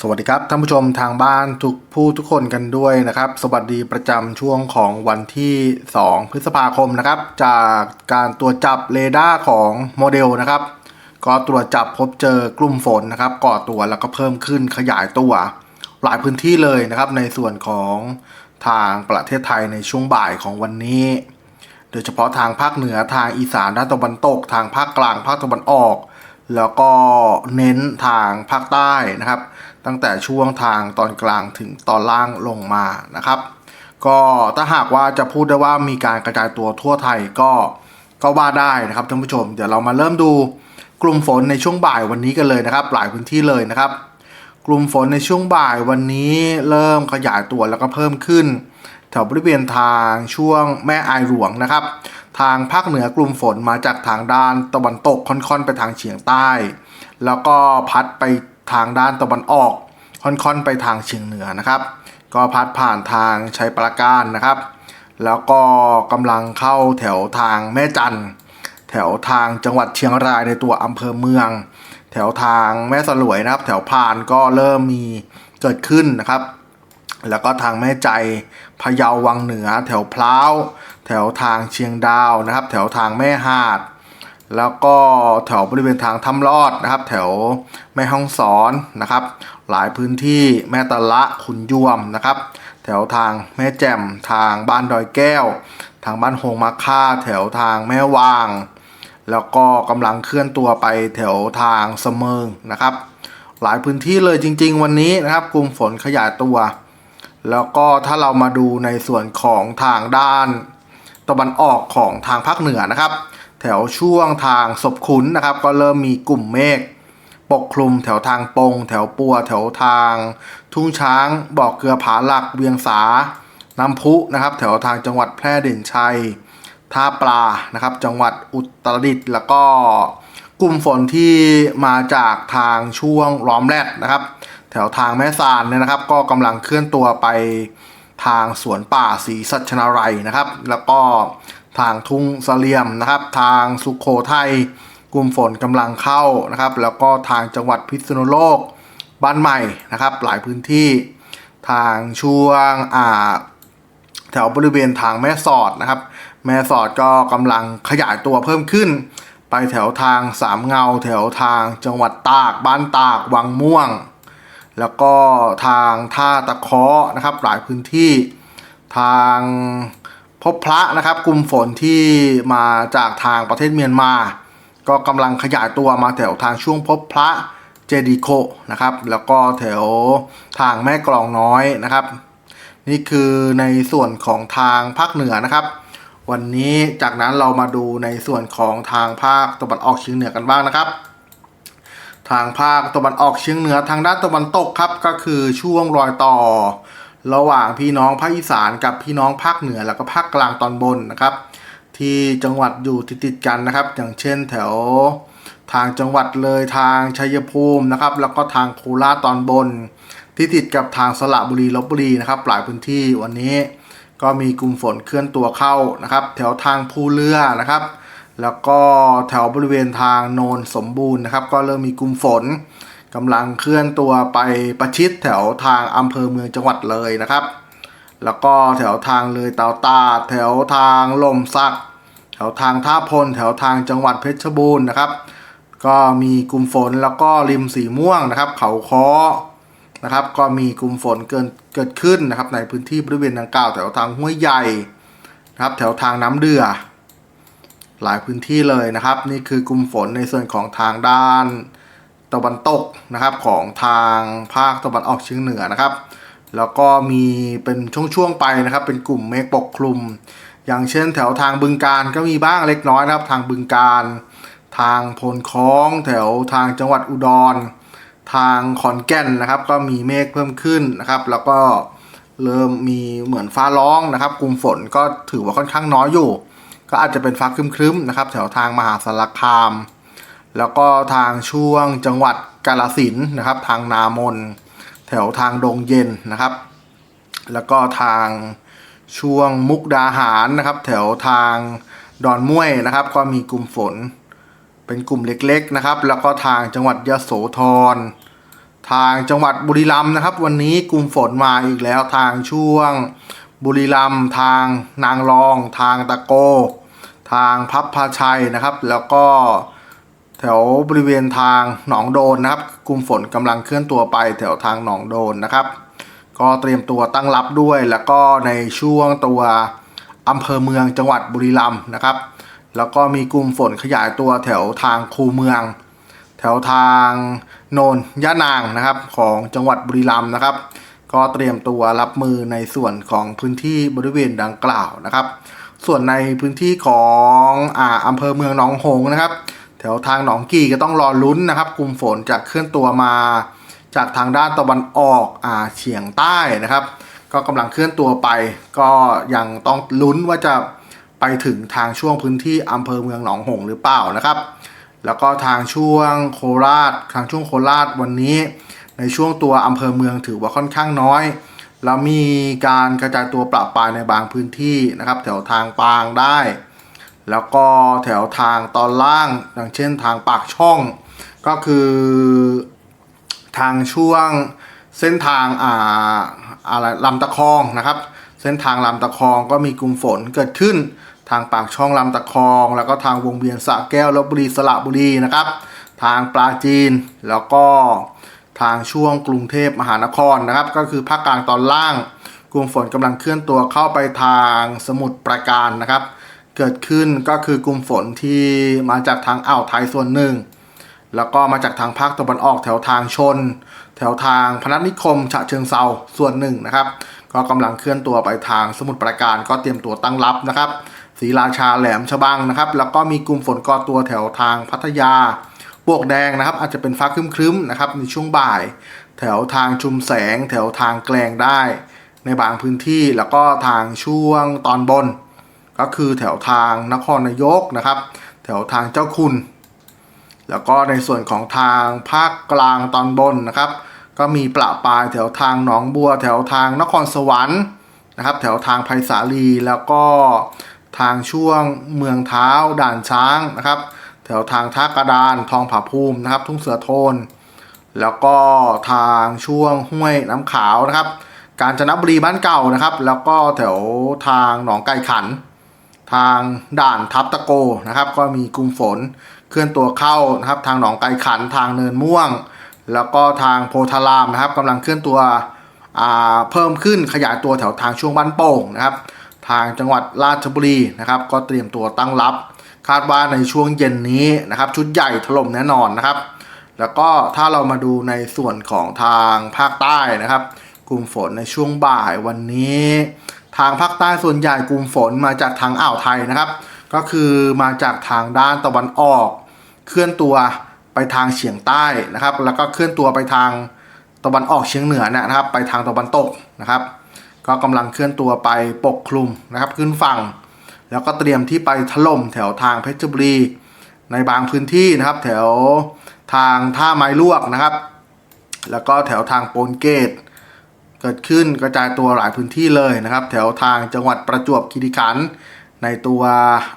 สวัสดีครับท่านผู้ชมทางบ้านทุกผู้ทุกคนกันด้วยนะครับ สวัสดีประจำช่วงของวันที่ 2 พฤษภาคมนะครับ จากการตรวจจับเรดาร์ของโมเดลนะครับ ก็ตรวจจับพบเจอกลุ่มฝนนะครับ ก่อตัวแล้วก็เพิ่มขึ้นขยายตัว หลายพื้นที่เลยนะครับ ในส่วนของทางประเทศไทยในช่วงบ่ายของวันนี้ โดยเฉพาะทางภาคเหนือทางอีสานด้านตะวันตก ทางภาคกลางภาคตะวันออก แล้วก็เน้นทางภาคใต้นะครับ ตั้งแต่ช่วงทางตอนกลางถึงตอนล่างลงมานะครับ ก็ถ้าหากว่าจะพูดได้ว่ามีการกระจายตัวทั่วไทยก็ก็ว่าได้นะครับท่านผู้ชม เดี๋ยวเรามาเริ่มดูกลุ่มฝนในช่วงบ่ายวันนี้กันเลยนะครับ หลายพื้นที่เลยนะครับ กลุ่มฝนในช่วงบ่ายวันนี้เริ่มขยายตัวแล้วก็เพิ่มขึ้นแถวบริเวณทางช่วงแม่อายหลวงนะครับ ทางภาคเหนือกลุ่มฝนมาจากทางด้านตะวันตกค่อนๆไปทางเฉียงใต้ แล้วก็พัดไป ทางด้านตะวันออก ค่อนๆไปทางเฉียงเหนือนะครับ ก็พัดผ่านทางชัยปราการนะครับ แล้วก็กำลังเข้าแถวทางแม่จันแถวทางจังหวัดเชียงรายในตัวอำเภอเมือง แถวทางแม่สลวยนะครับ แถวพานก็เริ่มมีเกิดขึ้นนะครับ แล้วก็ทางแม่ใจพะเยาวังเหนือ แถวพร้าวแถวทางเชียงดาวนะครับ แถวทางแม่หาด แล้วก็แถวบริเวณทางถ้ำลอดนะครับ แถวแม่ห้องสอนนะครับ หลายพื้นที่แม่ตะละขุนยวมนะครับ แถวทางแม่แจ่มทางบ้านดอยแก้ว ทางบ้านโฮงมาค่า แถวทางแม่วาง แล้วก็กำลังเคลื่อนตัวไปแถวทางเสมิงนะครับ หลายพื้นที่เลยจริง ๆ วันนี้นะครับกลุ่มฝนขยายตัว แล้วก็ถ้าเรามาดูในส่วนของทางด้านตะวันออกของทางภาคเหนือนะครับ แถวช่วงทางศพขุนนะครับ ก็เริ่มมีกลุ่มเมฆปกคลุมแถวทางปง แถวปัว แถวทาง ทุ่งช้างบอกเกลือผาหลักเวียงสาน้ำพุนะครับ แถวทางจังหวัดแพร่เด่นชัยท่าปลานะครับ จังหวัดอุตรดิตถ์แล้วก็กลุ่มฝนที่มาจากทางช่วงล้อมแรดนะครับ แถวทางแม่สานเนี่ยนะครับ ก็กำลังเคลื่อนตัวไปทางสวนป่าศรีสัชนาลัยนะครับ แล้วก็ ทางทุ่งเสลียมนะครับ ทางสุขโขทัยกลุ่มฝนกำลังเข้านะครับ แล้วก็ทางจังหวัดพิษณุโลกบ้านใหม่นะครับ หลายพื้นที่ทางช่วงอ่าแถวบริเวณทางแม่สอดนะครับ แม่สอดก็กำลังขยายตัวเพิ่มขึ้น ไปแถวทางสามเงา แถวทางจังหวัดตากบ้านตากวังม่วง แล้วก็ทางท่าตะเคาะนะครับ หลายพื้นที่ทาง พบพระนะครับกลุ่มฝนที่มาจากทางประเทศเมียนมา ก็กำลังขยายตัวมาแถวทางช่วงพบพระเจดีโคนะครับแล้วก็แถวทางแม่กลองน้อยนะครับ นี่คือในส่วนของทางภาคเหนือนะครับ วันนี้จากนั้นเรามาดูในส่วนของทางภาคตะวันออกเฉียงเหนือกันบ้างนะครับ ทางภาคตะวันออกเฉียงเหนือทางด้านตะวันตกครับก็คือช่วงรอยต่อ ระหว่างพี่น้องภาคอีสานกับพี่น้องภาคเหนือแล้วก็ภาคกลางตอนบนนะครับ ที่จังหวัดอยู่ติดๆกันนะครับ อย่างเช่นแถวทางจังหวัดเลยทางชัยภูมินะครับ แล้วก็ทางโคราชตอนบน ที่ติดกับทางสระบุรีลบบุรีนะครับหลายพื้นที่วันนี้ก็มีกลุ่มฝนเคลื่อนตัวเข้านะครับ แถวทางภูเรือนะครับ แล้วก็แถวบริเวณทางโนนสมบูรณ์นะครับ ก็เริ่มมีกลุ่มฝน กำลังเคลื่อนตัวไปประชิดแถวทางอำเภอเมืองจังหวัดเลยนะครับ แล้วก็แถวทางเลยเตาตา แถวทางลมสัก แถวทางท่าพล แถวทางจังหวัดเพชรบูรณ์นะครับ ก็มีกลุ่มฝนแล้วก็ริมสีม่วงนะครับ เขาค้อนะครับ ก็มีกลุ่มฝนเกินเกิดขึ้นนะครับ ในพื้นที่บริเวณดังกล่าวแถวทางห้วยใหญ่นะครับ แถวทางน้ำเดือ หลายพื้นที่เลยนะครับ นี่คือกลุ่มฝนในส่วนของทางด้าน ตะวันตกนะครับของทางภาคตะวันออกเฉียงเหนือนะครับ แล้วก็มีเป็นช่วงๆไปนะครับ เป็นกลุ่มเมฆปกคลุม อย่างเช่นแถวทางบึงการก็มีบ้างเล็กน้อยนะครับ ทางบึงการ ทางพลคล้องแถวทางจังหวัดอุดร ทางขอนแก่นนะครับ ก็มีเมฆเพิ่มขึ้นนะครับ แล้วก็เริ่มมีเหมือนฟ้าร้องนะครับ กลุ่มฝนก็ถือว่าค่อนข้างน้อยอยู่ ก็อาจจะเป็นฟ้าครึ้มๆนะครับ แถวทางมหาสารคาม แล้วก็ทางช่วงจังหวัดกาลสินนะครับ ทางนามน แถวทางดงเย็นนะครับ แล้วก็ทางช่วงมุกดาหารนะครับ แถวทางดอนม่วยนะครับ ก็มีกลุ่มฝน เป็นกลุ่มเล็กๆนะครับ แล้วก็ทางจังหวัดยะโสธรทางจังหวัดบุรีรัมย์นะครับ วันนี้กลุ่มฝนมาอีกแล้วทางช่วงบุรีรัมย์ทางนางรอง ทางตะโก ทางพับพาชัยนะครับ แล้วก็ ถวบริเวณทางหนองโดนนะครับกลุ่มฝนกำลังเคลื่อนตัวไปแถวทางหนองโดนนะครับ ก็เตรียมตัวตั้งรับด้วย แล้วก็ในช่วงตัวอำเภอเมืองจังหวัดบุรีรัมย์นะครับ แล้วก็มีกลุ่มฝนขยายตัวแถวทางคูเมือง แถวทางโนนย่านางนะครับของจังหวัดบุรีรัมย์นะครับ ก็เตรียมตัวรับมือในส่วนของพื้นที่บริเวณดังกล่าวนะครับ ส่วนในพื้นที่ของออำเภอเมืองหนองหงนะครับ ถวทางหนองกี่ก็ต้องรอลุ้นนะครับกลุ่มฝนจะเคลื่อนตัวมา จากทางด้านตะวันออกอ่าเฉียงใต้นะครับ ก็กำลังเคลื่อนตัวไป ก็ยังต้องลุ้นว่าจะไปถึงทางช่วงพื้นที่อำเภอเมืองหนองหงส์หรือเปล่านะครับ แล้วก็ทางช่วงโคราชทางช่วงโคราชวันนี้ ในช่วงตัวอำเภอเมืองถือว่าค่อนข้างน้อยแล้วมีการกระจายตัวปรับปรายในบางพื้นที่นะครับ แถวทางปางได้ แล้วก็แถวทางตอนล่างอย่างเช่นทางปากช่อง ก็คือทางช่วงเส้นทางอ่าอะไรลำตะคองนะครับ เส้นทางลำตะคองก็มีกลุ่มฝนเกิดขึ้น ทางปากช่องลำตะคอง แล้วก็ทางวงเวียนสระแก้วลบบุรีสระบุรีนะครับ ทางปราจีนแล้วก็ทางช่วงกรุงเทพมหานครนะครับ ก็คือภาคกลางตอนล่าง กลุ่มฝนกำลังเคลื่อนตัวเข้าไปทางสมุทรปราการนะครับ เกิดขึ้นก็คือกลุ่มฝนที่มาจากทางอ่าวไทยส่วนหนึ่ง แล้วก็มาจากทางภาคตะวันออกแถวทางชน แถวทางพนัสนิคม ฉะเชิงเซาส่วนหนึ่งนะครับ ก็กำลังเคลื่อนตัวไปทางสมุทรปราการก็เตรียมตัวตั้งรับนะครับศรีราชาแหลมฉบังนะครับ แล้วก็มีกลุ่มฝนก่อตัวแถวทางพัทยาปวกแดงนะครับ อาจจะเป็นฟ้าครึ้มๆนะครับในช่วงบ่าย แถวทางชุมแสง แถวทางแกลงได้ ในบางพื้นที่แล้วก็ทางช่วงตอนบน ก็คือแถวทางนครนายกนะครับ แถวทางเจ้าคุณ แล้วก็ในส่วนของทางภาคกลางตอนบนนะครับ ก็มีประปรายแถวทางหนองบัว แถวทางนครสวรรค์นะครับ แถวทางไผ่สาลีแล้วก็ทางช่วงเมืองเท้าด่านช้างนะครับ แถวทางท่ากระดานทองผาภูมินะครับ ทุ่งเสือโทน แล้วก็ทางช่วงห้วยน้ำขาวนะครับ กาญจนบุรีบ้านเก่านะครับ แล้วก็แถวทางหนองไก่ขัน ทางด่านทับตะโกนะครับ ก็มีกลุ่มฝนเคลื่อนตัวเข้านะครับ ทางหนองไก่ขันทางเนินม่วง แล้วก็ทางโพธารามนะครับกำลังเคลื่อนตัวเพิ่มขึ้นขยายตัวแถวทางช่วงบ้านโป่งนะครับ ทางจังหวัดราชบุรีนะครับ ก็เตรียมตัวตั้งรับ คาดว่าในช่วงเย็นนี้นะครับ ชุดใหญ่ถล่มแน่นอนนะครับ แล้วก็ถ้าเรามาดูในส่วนของทางภาคใต้นะครับ กลุ่มฝนในช่วงบ่ายวันนี้ ทางภาคใต้ส่วนใหญ่กลุ่มฝนมาจากทางอ่าวไทยนะครับ ก็คือมาจากทางด้านตะวันออก เคลื่อนตัวไปทางเฉียงใต้นะครับ แล้วก็เคลื่อนตัวไปทางตะวันออกเฉียงเหนือนะครับ ไปทางตะวันตกนะครับ ก็กำลังเคลื่อนตัวไปปกคลุมนะครับ ขึ้นฝั่ง แล้วก็เตรียมที่ไปถล่มแถวทางเพชรบุรี ในบางพื้นที่นะครับ แถวทางท่าไม้ลวกนะครับ แล้วก็แถวทางโปนเกต เกิดขึ้นกระจายตัวหลายพื้นที่เลยนะครับ แถวทางจังหวัดประจวบคีรีขันธ์ในตัว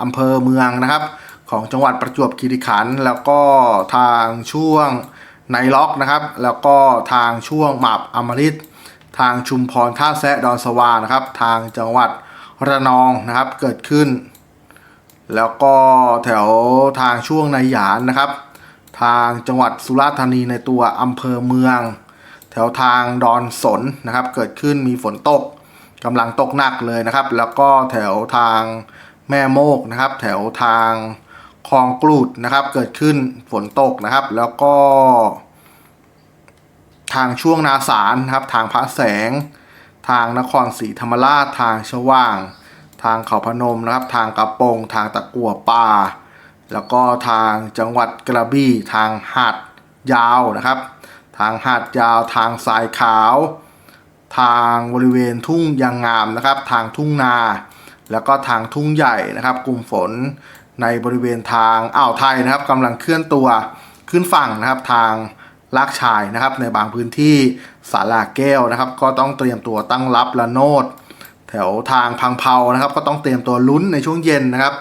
อำเภอเมืองนะครับ ของจังหวัดประจวบคีรีขันธ์แล้วก็ทางช่วงในล็อกนะครับ แล้วก็ทางช่วงหมาบอมฤตทางชุมพรท่าแซะดอนสวานะครับ ทางจังหวัดระนองนะครับเกิดขึ้น แล้วก็แถวทางช่วงในหยานนะครับ ทางจังหวัดสุราษฎร์ธานีในตัวอำเภอเมือง แถวทางดอนสนนะครับ เกิดขึ้นมีฝนตกกำลังตกหนักเลยนะครับ แล้วก็แถวทางแม่โมกนะครับ แถวทางคลองกลูดนะครับ เกิดขึ้นฝนตกนะครับ แล้วก็ ทางช่วงนาสารนะครับ ทางพระแสง ทางนครศรีธรรมราชทางชว่าง ทางเขาพนมนะครับ ทางกระโปง ทางตะกัวป่า แล้วก็ทางจังหวัดกระบี่ทางหาดยาวนะครับ ทางหาดยาว ทางสายขาว ทางบริเวณทุ่งยางงามนะครับ ทางทุ่งนา แล้วก็ทางทุ่งใหญ่นะครับ กลุ่มฝนในบริเวณทางอ่าวไทยนะครับกำลังเคลื่อนตัวขึ้นฝั่งนะครับ ทางลากชายนะครับ ในบางพื้นที่สาลาแก้วนะครับ ก็ต้องเตรียมตัวตั้งรับละโนด แถวทางพังเผานะครับ ก็ต้องเตรียมตัวลุ้นในช่วงเย็นนะครับ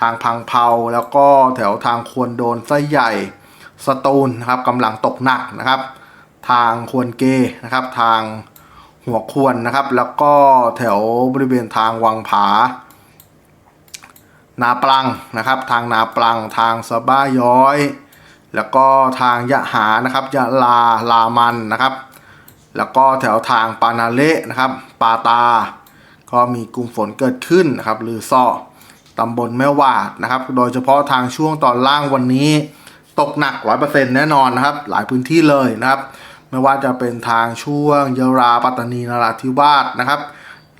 ทางพังเผาแล้วก็แถวทางควรโดนไส้ใหญ่สตูลนะครับกำลังตกหนักนะครับ ทางควนเกนะครับ ทางหัวควรนะครับ แล้วก็แถวบริเวณทางวังผา นาปลังนะครับ ทางนาปลังทางสะบ้าย้อย แล้วก็ทางยะหานะครับยะลาลามันนะครับ แล้วก็แถวทางปานาเละนะครับ ปาตา ก็มีกลุ่มฝนเกิดขึ้นนะครับหรือซ่อตำบลแม่วาดนะครับ โดยเฉพาะทางช่วงตอนล่างวันนี้ ตกหนัก100%แน่นอนนะครับ หลายพื้นที่เลยนะครับ ไม่ว่าจะเป็นทางช่วงยะลาปัตตานีนราธิวาสนะครับ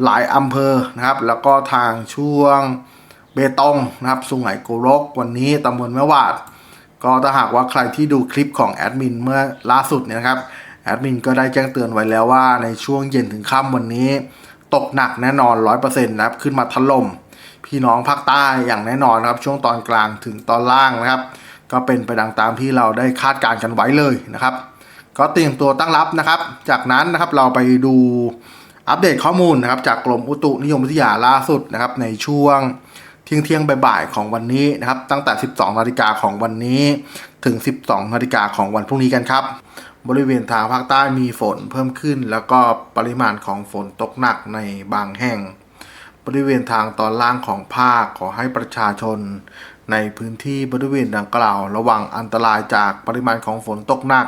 หลายอำเภอนะครับ แล้วก็ทางช่วงเบตงนะครับสุไหงโกรกวันนี้ตำบลแม่วาด ก็ถ้าหากว่าใครที่ดูคลิปของแอดมินเมื่อล่าสุดเนี่ยนะครับแอดมินก็ได้แจ้งเตือนไว้แล้วว่าในช่วงเย็นถึงค่ำวันนี้ ตกหนักแน่นอน 100%นะครับขึ้นมาถล่มพี่น้องภาคใต้อย่างแน่นอนนะครับช่วงตอนกลางถึงตอนล่างนะครับ ก็เป็นไปดังตามที่เราได้คาดการณ์กันไว้เลยนะครับ ก็เตรียมตัวตั้งรับนะครับ จากนั้นนะครับเราไปดูอัปเดตข้อมูลนะครับ จากกรมอุตุนิยมวิทยาล่าสุดนะครับ ในช่วงเที่ยงเที่ยงบ่ายของวันนี้นะครับ ตั้งแต่ 12 นาฬิกาของวันนี้ ถึง 12 นาฬิกาของวันพรุ่งนี้กันครับ บริเวณทางภาคใต้มีฝนเพิ่มขึ้น แล้วก็ปริมาณของฝนตกหนักในบางแห่ง บริเวณทางตอนล่างของภาคขอให้ประชาชน ในพื้นที่บริเวณดังกล่าว ระวังอันตรายจากปริมาณของฝนตกหนัก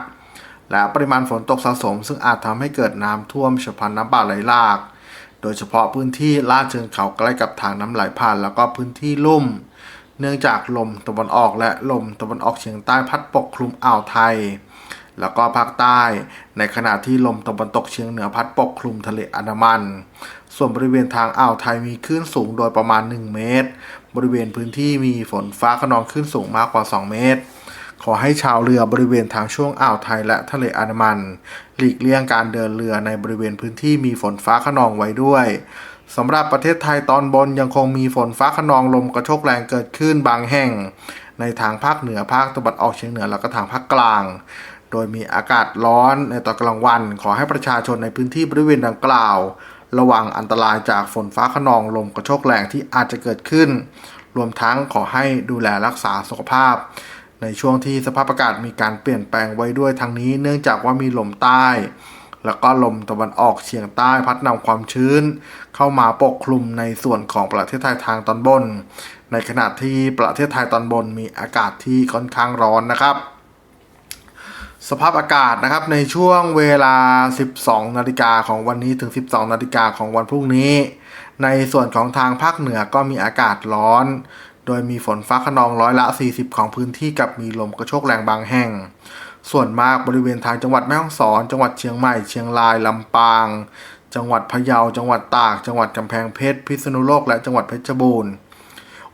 และปริมาณฝนตกสะสม ซึ่งอาจทำให้เกิดน้ำท่วมฉับพลันน้ำป่าไหลหลาก โดยเฉพาะพื้นที่ลาดเชิงเขาใกล้กับทางน้ำไหลผ่าน แล้วก็พื้นที่ลุ่ม เนื่องจากลมตะวันออกและลมตะวันออกเฉียงใต้พัดปกคลุมอ่าวไทย แล้วก็ภาคใต้ ในขณะที่ลมตะวันตกเฉียงเหนือพัดปกคลุมทะเลอันดามัน ส่วนบริเวณทางอ่าวไทยมีคลื่นสูงโดยประมาณ 1 เมตร บริเวณพื้นที่มีฝนฟ้าขนองคลื่นสูงมากกว่า 2 เมตร ขอให้ชาวเรือบริเวณทางช่วงอ่าวไทยและทะเลอันมัน หลีกเลี่ยงการเดินเรือในบริเวณพื้นที่มีฝนฟ้าขนองไว้ด้วยสำหรับประเทศไทยตอนบนยังคงมีฝนฟ้าขนองลมกระโชกแรงเกิดขึ้นบางแห่ง ในทางภาคเหนือภาคตะวันออกเฉียงเหนือแล้วก็ทางภาคกลาง โดยมีอากาศร้อนในตอนกลางวัน ขอให้ประชาชนในพื้นที่บริเวณดังกล่าว ระวังอันตรายจากฝนฟ้าขนองลมกระโชกแรงที่อาจจะเกิดขึ้น รวมทั้งขอให้ดูแลรักษาสุขภาพ ในช่วงที่สภาพอากาศมีการเปลี่ยนแปลงไว้ด้วยทางนี้ เนื่องจากว่ามีลมใต้ แล้วก็ลมตะวันออกเฉียงใต้พัดนำความชื้น เข้ามาปกคลุมในส่วนของประเทศไทยทางตอนบน ในขณะที่ประเทศไทยตอนบนมีอากาศที่ค่อนข้างร้อนนะครับ สภาพอากาศนะครับในช่วงเวลา 12 นาฬิกาของวันนี้ถึง 12 นาฬิกาของวันพรุ่งนี้ ในส่วนของทางภาคเหนือก็มีอากาศร้อน โดยมีฝนฟ้าขนองร้อยละ 40 ของพื้นที่กับมีลมกระโชกแรงบางแห่ง ส่วนมากบริเวณทางจังหวัดแม่ฮ่องสอน จังหวัดเชียงใหม่ เชียงราย ลำปาง จังหวัดพะเยา จังหวัดตาก จังหวัดกำแพงเพชร พิษณุโลก และจังหวัดเพชรบูรณ์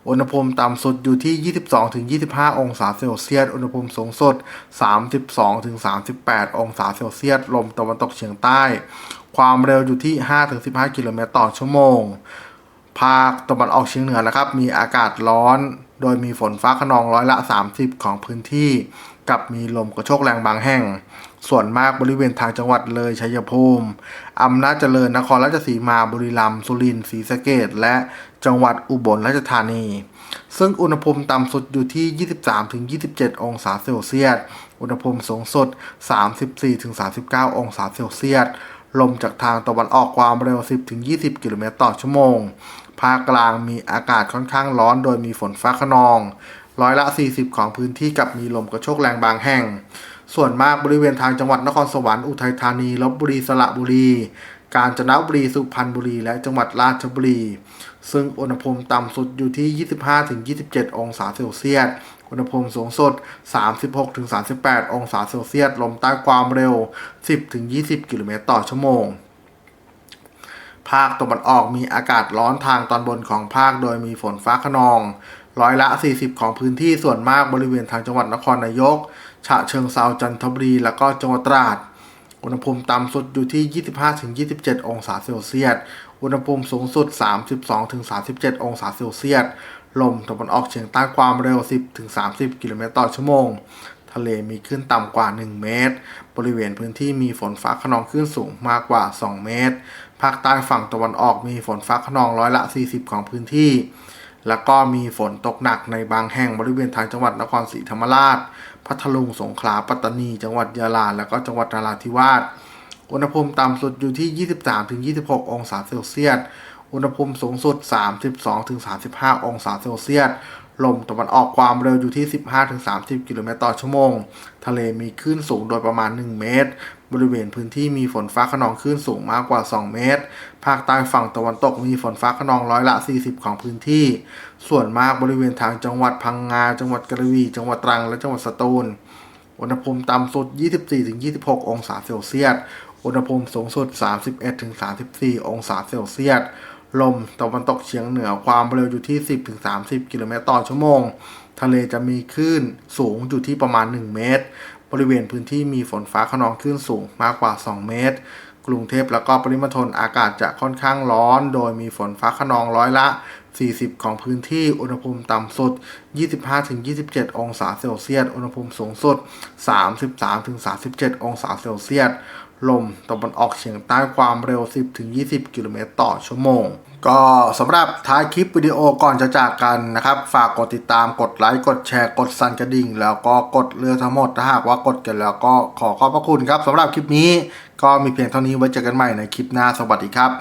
อุณหภูมิต่ำสุดอยู่ที่ 22-25 องศาเซลเซียส อุณหภูมิสูงสุด 32-38 องศาเซลเซียส ลมตะวันตกเฉียงใต้ ความเร็วอยู่ที่ 5-15 กิโลเมตรต่อชั่วโมง ภาคตะวันออกเฉียงเหนือนะครับ มีอากาศร้อน โดยมีฝนฟ้าขนองร้อยละ 30 ของพื้นที่ กับมีลมกระโชกแรงบางแห่ง ส่วนมากบริเวณทางจังหวัดเลยชัยภูมิอำนาจเจริญนครราชสีมาบุรีรัมย์สุรินทร์ศรีสะเกษและจังหวัดอุบลราชธานี ซึ่งอุณหภูมิต่ำสุดอยู่ที่ 23-27 องศาเซลเซียส อุณหภูมิสูงสุด 34-39 องศาเซลเซียสลมจากทางตะวันออกความเร็ว 10-20 กิโลเมตรต่อชั่วโมง ภาคกลางมีอากาศค่อนข้างร้อน โดยมีฝนฟ้าขนอง ร้อยละ 40 ของพื้นที่กับมีลมกระโชกแรงบางแห่ง ส่วนมากบริเวณทางจังหวัดนครสวรรค์อุทัยธานีลบบุรีสระบุรี กาญจนบุรีสุพรรณบุรี และจังหวัดราชบุรี ซึ่งอุณหภูมิต่ำสุดอยู่ที่ 25-27 องศาเซลเซียสอุณหภูมิสูงสุด 36-38 องศาเซลเซียส ลมใต้ความเร็ว 10-20 กิโลเมตรต่อชั่วโมง ภาคตะวันออกมีอากาศร้อนทางตอนบนของภาคโดยมีฝนฟ้าขนอง ร้อยละ 40 ของพื้นที่ส่วนมากบริเวณทางจังหวัดนครนายก ฉะเชิงเซาจันทบุรี แล้วก็จังหวัดตราด อุณหภูมิต่ำสุดอยู่ที่ 25-27 องศาเซลเซียส อุณหภูมิสูงสุด 32-37 องศาเซลเซียส ลมตะวันออกเฉียงใต้ความเร็ว 10-30 กิโลเมตรต่อชั่วโมง ทะเลมีคลื่นต่ำกว่า 1 เมตร บริเวณพื้นที่มีฝนฟ้าขนองคลื่นสูงมากกว่า 2 เมตร ภาคใต้ฝั่งตะวันออกมีฝนฟ้าขนองร้อยละ 40 ของพื้นที่ แล้วก็มีฝนตกหนักในบางแห่งบริเวณทางจังหวัดนครศรีธรรมราช พัทลุง สงขลา ปัตตานี จังหวัดยะลา แล้วก็จังหวัดนราธิวาส อุณหภูมิต่ำสุดอยู่ที่ 23-26 องศาเซลเซียส อุณหภูมิสูงสุด 32-35 องศาเซลเซียส ลมตะวันออกความเร็วอยู่ที่ 15-30 กิโลเมตรต่อชั่วโมง ทะเลมีคลื่นสูงโดยประมาณ 1 เมตร บริเวณพื้นที่มีฝนฟ้าขนองคลื่นสูงมากกว่า 2 เมตร ภาคใต้ฝั่งตะวันตกมีฝนฟ้าขนองร้อยละ 40 ของพื้นที่ ส่วนมากบริเวณทางจังหวัดพังงา จังหวัดกระบี่จังหวัดตรัง และจังหวัดสตูล อุณหภูมิต่ำสุด 24-26 องศาเซลเซียส อุณหภูมิสูงสุด 31-34 องศาเซลเซียส ลมตะวันตกเฉียงเหนือความเร็วอยู่ที่ 10-30 กิโลเมตรต่อชั่วโมง ทะเลจะมีคลื่นสูงอยู่ที่ประมาณ 1 เมตร บริเวณพื้นที่มีฝนฟ้าขนองคลื่นสูงมากกว่า 2 เมตร กรุงเทพแล้วก็ปริมณฑลอากาศจะค่อนข้างร้อน โดยมีฝนฟ้าขนองร้อยละ 40 ของพื้นที่ อุณหภูมิต่ำสุด 25-27 องศาเซลเซียส อุณหภูมิสูงสุด 33-37 องศาเซลเซียส ลมตะวันออกเฉียงใต้ความเร็ว 10-20 กิโลเมตรต่อชั่วโมง ก็สำหรับท้ายคลิปวิดีโอก่อนจะจากกันนะครับ ฝากกดติดตามกดไลค์กดแชร์กดสั่นกระดิ่ง แล้วก็กดเรือทั้งหมดถ้าหากว่ากดกันแล้วก็ขอขอบพระคุณครับสำหรับคลิปนี้ก็มีเพียงเท่านี้ไว้เจอกันใหม่ในคลิปหน้าสวัสดีครับ